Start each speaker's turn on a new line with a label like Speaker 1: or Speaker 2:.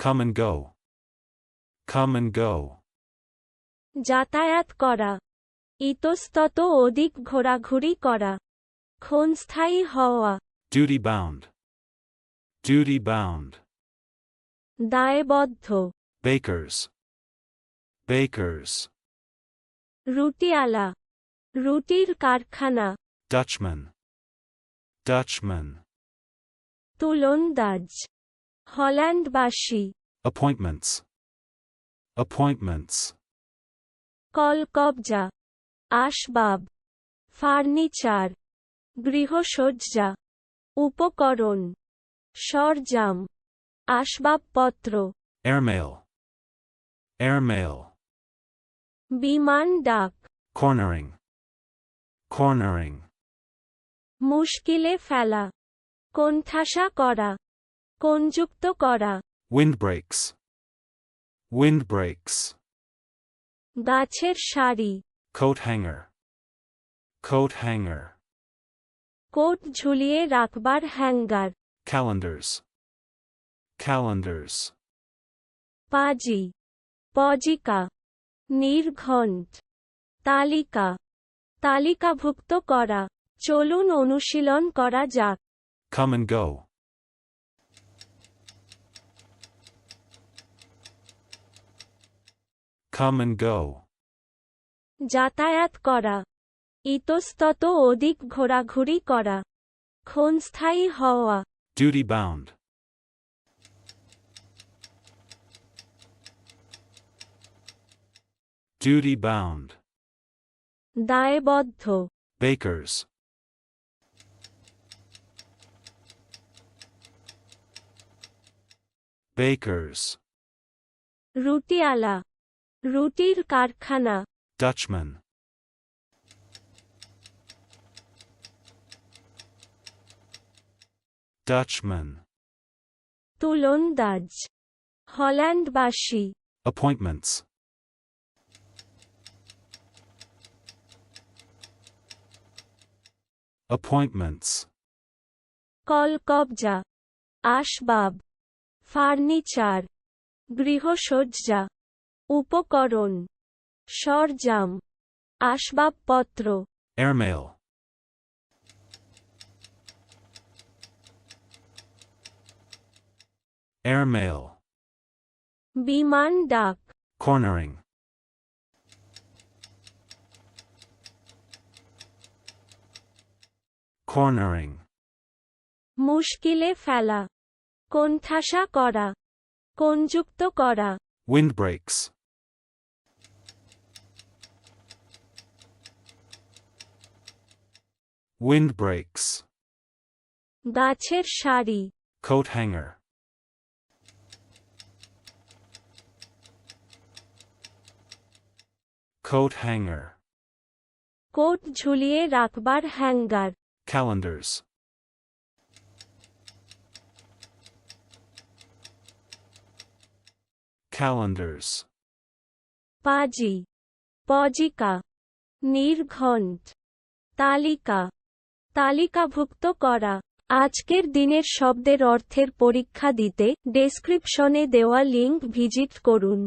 Speaker 1: Come and go. Come and go.
Speaker 2: যাতায়াত করা ইতস্তত অধিক ঘোরাঘুরি করা ক্ষণস্থায়ী হওয়া
Speaker 1: Duty bound. Duty bound.
Speaker 2: দায়বদ্ধ
Speaker 1: Bakers. Bakers.
Speaker 2: রুটিয়ালা রুটির কারখানা
Speaker 1: Dutchman. Dutchman.
Speaker 2: তুলন্দাজ হল্যান্ডবাসী
Speaker 1: Appointments. Appointments.
Speaker 2: কলকবজা আসবাব ফার্নিচার গৃহসজ্জা উপকরণ সরজাম আসবাবপত্র
Speaker 1: Airmail. Airmail.
Speaker 2: বিমান ডাক
Speaker 1: Cornering. Cornering.
Speaker 2: মুশকিলে ফেলা কোণঠাসা করা কোনযুক্ত করা।
Speaker 1: উইন্ডব্রেকস উইন্ডব্রেকস
Speaker 2: গাছের sari
Speaker 1: coat hanger coat hanger
Speaker 2: coat ঝুলিয়ে রাখবার হ্যাঙ্গার।
Speaker 1: ক্যালেন্ডার্স ক্যালেন্ডার্স
Speaker 2: পাজি। পজিকা। নির্ঘণ্ট। তালিকা। তালিকাভুক্ত করা। চলুন অনুশীলন করা যাক।
Speaker 1: Come and go Come and go.
Speaker 2: যাতায়াত করা ইতস্তত অধিক ঘোরাঘুরি করা ক্ষণস্থায়ী হওয়া
Speaker 1: Duty bound. Duty bound.
Speaker 2: দায়বদ্ধ
Speaker 1: Bakers. Bakers.
Speaker 2: রুটিয়ালা রুটির কারখানা।
Speaker 1: ডাচম্যান ডাচম্যান
Speaker 2: তুলন্দাজ। হল্যান্ডবাসী।
Speaker 1: অ্যাপয়েন্টমেন্টস অ্যাপয়েন্টমেন্টস
Speaker 2: কল কবজা আসবাব। ফার্নিচার। গৃহসজ্জা। উপকরণ সরজাম আসবাবপত্র
Speaker 1: এরমেল এয়ারমেল
Speaker 2: বিমান ডাক
Speaker 1: কর্নারিং কর্নারিং
Speaker 2: মুশকিলে ফেলা কোণঠাসা করা কোনযুক্ত করা।
Speaker 1: Windbreaks Windbreaks.
Speaker 2: গাছের সারি
Speaker 1: Coat hanger. Coat hanger.
Speaker 2: Coat ঝুলিয়ে রাখবার হ্যাঙ্গার
Speaker 1: Calendars. Calendars.
Speaker 2: পাজি পজিকা নির্ঘণ্ট তালিকা তালিকাভুক্ত করা। আজকের দিনের শব্দের অর্থের পরীক্ষা দিতে ডেসক্রিপশনে দেওয়া লিঙ্ক ভিজিট করুন।